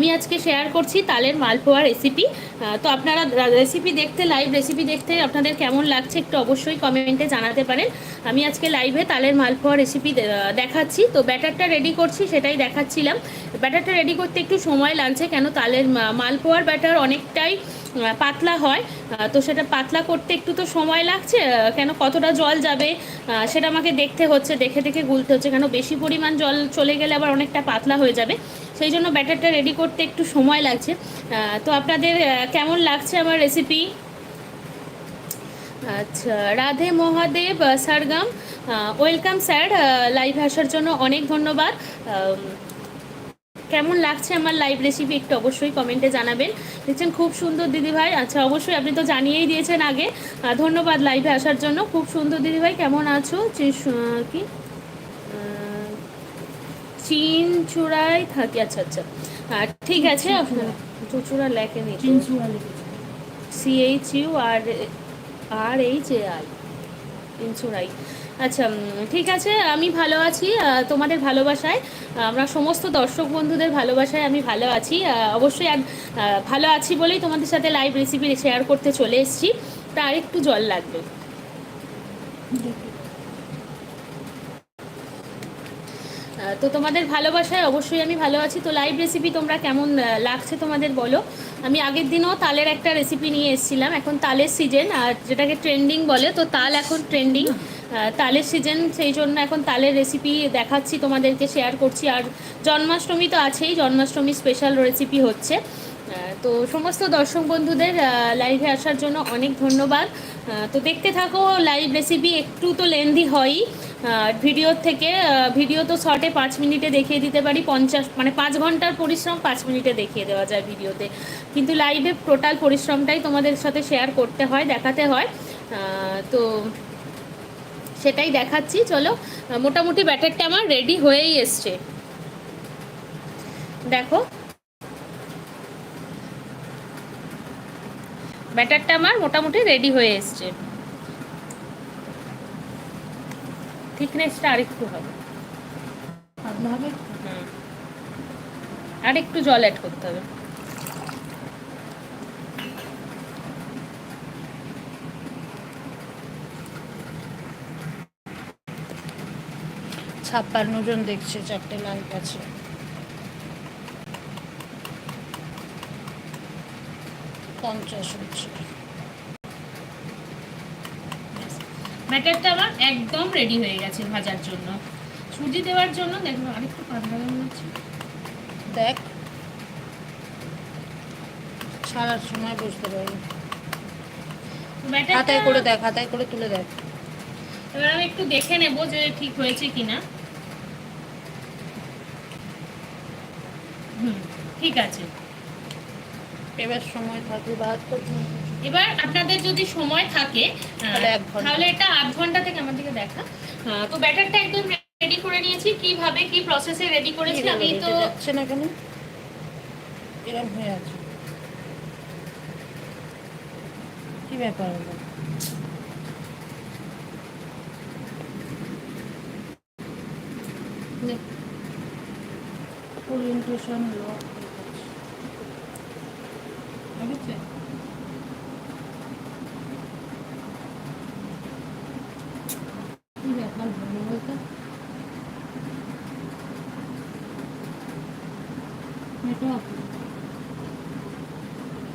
আমি আজকে শেয়ার করছি তালের মালপোয়া রেসিপি তো আপনারা রেসিপি দেখতে লাইভ রেসিপি দেখতে আপনাদের কেমন লাগছে একটু অবশ্যই কমেন্টে জানাতে পারেন। আমি আজকে লাইভে তালের মালপোয়া রেসিপি দেখাচ্ছি। তো ব্যাটারটা রেডি করছি, সেটাই দেখাচ্ছিলাম। ব্যাটারটা রেডি করতে একটু সময় লাগছে কেন তালের মালপোয়ার ব্যাটার অনেকটাই পাতলা হয়। তো সেটা পাতলা করতে একটু তো সময় লাগছে কেন কতটা জল যাবে সেটা আমাকে দেখতে হচ্ছে, দেখে দেখে গুলতে হচ্ছে। কেন বেশি পরিমাণ জল চলে গেলে আবার অনেকটা পাতলা হয়ে যাবে। সেই জন্য ব্যাটারটা রেডি করতে একটু সময় লাগছে। তো আপনাদের কেমন লাগছে আমার রেসিপি আচ্ছা রাধে মহাদেব সারগাম ওয়েলকাম স্যার লাইভে আসার জন্য অনেক ধন্যবাদ। কেমন লাগছে আমার লাইভ রেসিপি একটু অবশ্যই কমেন্টে জানাবেন। দেখছেন খুব সুন্দর দিদিভাই আচ্ছা অবশ্যই আপনি তো জানিয়েই দিয়েছেন আগে। ধন্যবাদ লাইভে আসার জন্য। খুব সুন্দর দিদিভাই কেমন আছো? কি? চীন চূড়ায় থাকি আচ্ছা আচ্ছা। ঠিক আছে Chuchura লেখেনি C H U R R H A I ইনসুরাই আচ্ছা ঠিক আছে আমি ভালো আছি তোমাদের ভালোবাসায়। আমরা সমস্ত দর্শক বন্ধুদের ভালোবাসায় আমি ভালো আছি। অবশ্যই আর, ভালো আছি বলেই তোমাদের সাথে লাইভ রেসিপি শেয়ার করতে চলে এসেছি। তা আর একটু জল লাগবে। তো তোমাদের ভালোবাসায় অবশ্যই আমি ভালো আছি। তো লাইভ রেসিপি তোমরা কেমন লাগছে তোমাদের বলো। আমি আগের দিনও তালের একটা রেসিপি নিয়ে এসেছিলাম। এখন তালের সিজন আর যেটাকে ট্রেন্ডিং বলে, তো তাল এখন ট্রেন্ডিং তালের সিজন সেই জন্য এখন তালের রেসিপি দেখাচ্ছি, তোমাদেরকে শেয়ার করছি। আর জন্মাষ্টমী তো আছেই জন্মাষ্টমী স্পেশাল রেসিপি হচ্ছে। তো সমস্ত দর্শক বন্ধুদের লাইভে আসার জন্য অনেক ধন্যবাদ। তো দেখতে থাকো লাইভ রেসিপি একটু তো লেন্দি হয়ই। ভিডিওর থেকে ভিডিও তো শর্টে পাঁচ মিনিটে দেখিয়ে দিতে পারি, পঞ্চাশ মানে পাঁচ ঘণ্টার পরিশ্রম পাঁচ মিনিটে দেখিয়ে দেওয়া যায় ভিডিওতে কিন্তু লাইভে টোটাল পরিশ্রমটাই তোমাদের সাথে শেয়ার করতে হয়, দেখাতে হয়। তো সেটাই দেখাচ্ছি, চলো। মোটামুটি ব্যাটারটা আমার রেডি হয়েই এসছে। দেখো। ব্যাটারটা আমার মোটামুটি রেডি হয়ে এসছে। থিকনেসটা আরেকটু হবে। আর একটু জল অ্যাড করতে হবে। ছাপ্পান্ন জন দেখছে চারটে লাইক আছে। পঞ্চাশ হচ্ছে। ব্যাটারটা আমার একদম রেডি হয়ে গেছে ভাজার জন্য। সুজি দেওয়ার জন্য দেখো আরেকটু পাতলা হচ্ছে। দেখ। ছাড়ার সময় বুঝতে পারি। হাতায় করে দেখ হাতায় করে তুলে দেখ। এবার আমি একটু দেখে নেব যে ঠিক হয়েছে কিনা। হুম ঠিক আছে। এবার সময় বাহাত্তর এবার আপনাদের যদি সময় থাকে তাহলে এটা আধ ঘণ্টা থেকে আমার দিকে দেখা। তো ব্যাটারটা একদম রেডি করে নিয়েছি। কীভাবে কি প্রসেসে রেডি করেছি আমি তো না কেন? এরকম হয়ে আছে। কি ব্যাপার হলো? ওরিয়েন্টেশন লক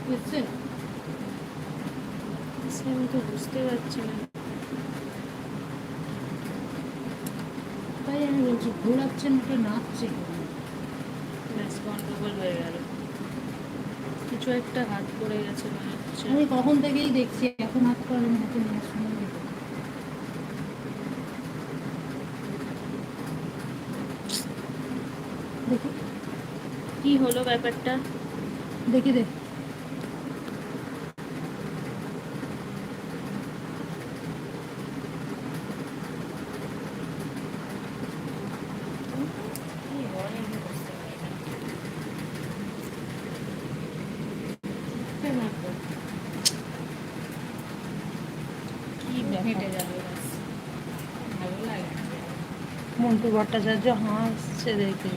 বুঝছে? সে আমি তো বুঝতে পারছি না। তাই আমি বলছি ঘোরাচ্ছেন ওটা নাচছে গন্ডগোল হয়ে গেল। কিছু একটা হাত পড়ে গেছে আমি কখন থেকেই দেখছি এখন হাত পড়ে হাতে নিয়ে আসুন। কি হলো ব্যাপারটা? দেখি দেখ কি হয় আমি বুঝতে পারি না। কেন তো? কি ব্যাপার যাবে মন্টু ভট্টাচার্য হাসছে দেখে।